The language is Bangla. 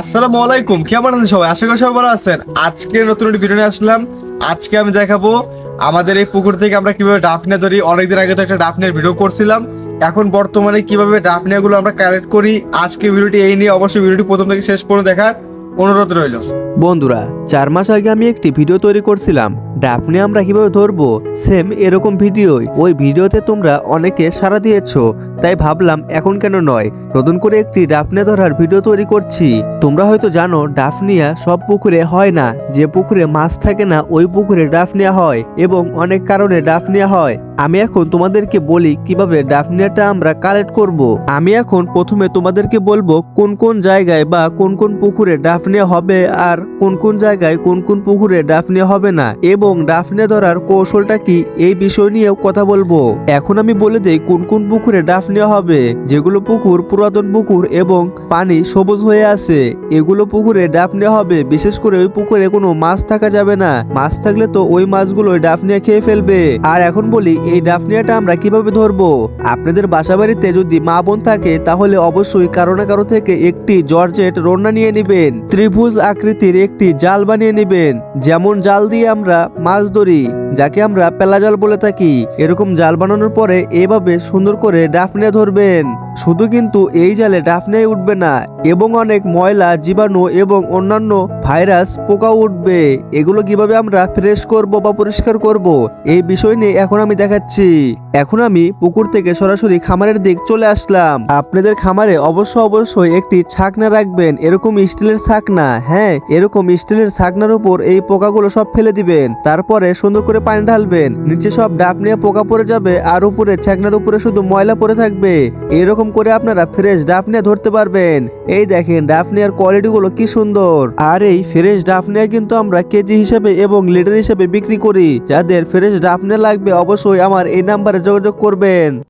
আসসালামু আলাইকুম, কেমন আছেন সবাই? আশা করি সবাই ভালো আছেন। আজকে নতুন একটি ভিডিও নিয়ে আসলাম। আজকে আমি দেখাবো আমাদের এই পুকুর থেকে আমরা কীভাবে ডাফনিয়া ধরি অনেকদিন আগে তো একটা ডাফনিয়ার ভিডিও করছিলাম। এখন বর্তমানে কীভাবে ডাফনিয়া গুলো আমরা কালেক্ট করি? আজকে ভিডিওটি এই নিয়ে অবশ্যই ভিডিওটি প্রথম থেকে শেষ পর্যন্ত দেখার। অনুরোধ রইল। বন্ধুরা, চার মাস আগে আমি একটি ভিডিও তৈরি করছিলাম। ডাফনে আমরা কীভাবে ধরবো? সেম এরকম ভিডিওই। ওই ভিডিওতে তোমরা অনেকে সাড়া দিয়েছ, তাই ভাবলাম এখন কেন নয়? নতুন করে একটি ডাফনে ধরার ভিডিও তৈরি করছি। তোমরা হয়তো জানো ডাফনিয়া সব পুকুরে হয় না। যে পুকুরে মাছ থাকে না, ওই পুকুরে ডাফনিয়া হয় এবং অনেক কারণে ডাফনিয়া হয়। আমি এখন তোমাদেরকে বলি কীভাবে ডাফনিয়াটা আমরা কালেক্ট করব। আমি এখন প্রথমে তোমাদেরকে বলব কোন কোন জায়গায় বা কোন কোন পুকুরে ডাফনিয়া হবে আর কোন কোন জায়গায় কোন কোন পুকুরে ডাফনিয়া হবে না এবং ডাফনিয়া ধরার কৌশলটা কি এই বিষয় নিয়েও কথা বলব। এখন আমি বলে দেই কোন কোন পুকুরে ডাফনিয়া হবে। যেগুলো পুকুর পুরাতন পুকুর এবং পানি সবুজ হয়ে আছে। এগুলো পুকুরে ডাফনিয়া হবে। বিশেষ করে ওই পুকুরে কোনো মাছ থাকা যাবে না। মাছ থাকলে তো ওই মাছগুলো ডাফনিয়া খেয়ে ফেলবে। আর এখন বলি এই ডাফনিয়াটা আমরা কীভাবে ধরবো? আপনাদের বাসা বাড়িতে যদি মা বোন থাকে, তাহলে অবশ্যই কারও না কারও থেকে একটি জর্জেট রন্না নিয়ে নেবেন। ত্রিভুজ আকৃতির একটি জাল বানিয়ে নেবেন। যেমন জাল দিয়ে আমরা মাছ ধরি, যাকে আমরা পেলা জাল বলে থাকি। এরকম জাল বানানোর পরে এভাবে সুন্দর করে ডাফনিয়া ধরবেন। শুধু কিন্তু এই জালে ডাফনিয়াই উঠবে না, এবং অনেক ময়লা, জীবাণু এবং অন্যান্য ভাইরাস পোকা উঠবে। এগুলো কীভাবে আমরা ফ্রেশ করব বা পরিষ্কার করব, এই বিষয় নিয়ে এখন আমি দেখাচ্ছি। এখন আমি পুকুর থেকে সরাসরি খামারের দিক চলে আসলাম। আপনাদের খামারে অবশ্য অবশ্যই একটি ছাকনা রাখবেন, এরকম স্টিলের ছাকনা হ্যাঁ এরকম স্টিলের ছাকনার উপর এই পোকাগুলো সব ফেলে দিবেন। তারপরে সুন্দর করে পানি ঢালবেন, নিচে সব ডাব নিয়ে পোকা পড়ে যাবে, আর উপরে ছাকনার উপরে শুধু ময়লা পড়ে থাকবে। এরকম করে আপনারা ফ্রেশ ডাব নিয়ে ধরতে পারবেন। এই দেখেন ডাব নেওয়ার কোয়ালিটি গুলো কি সুন্দর। আর এই ফ্রেশ ডাব নিয়ে কিন্তু আমরা কেজি হিসেবে এবং লিটার হিসেবে বিক্রি করি। যাদের ফ্রেশ ডাব নিয়ে লাগবে অবশ্যই আমার এই নাম্বারে যোগাযোগ করবেন।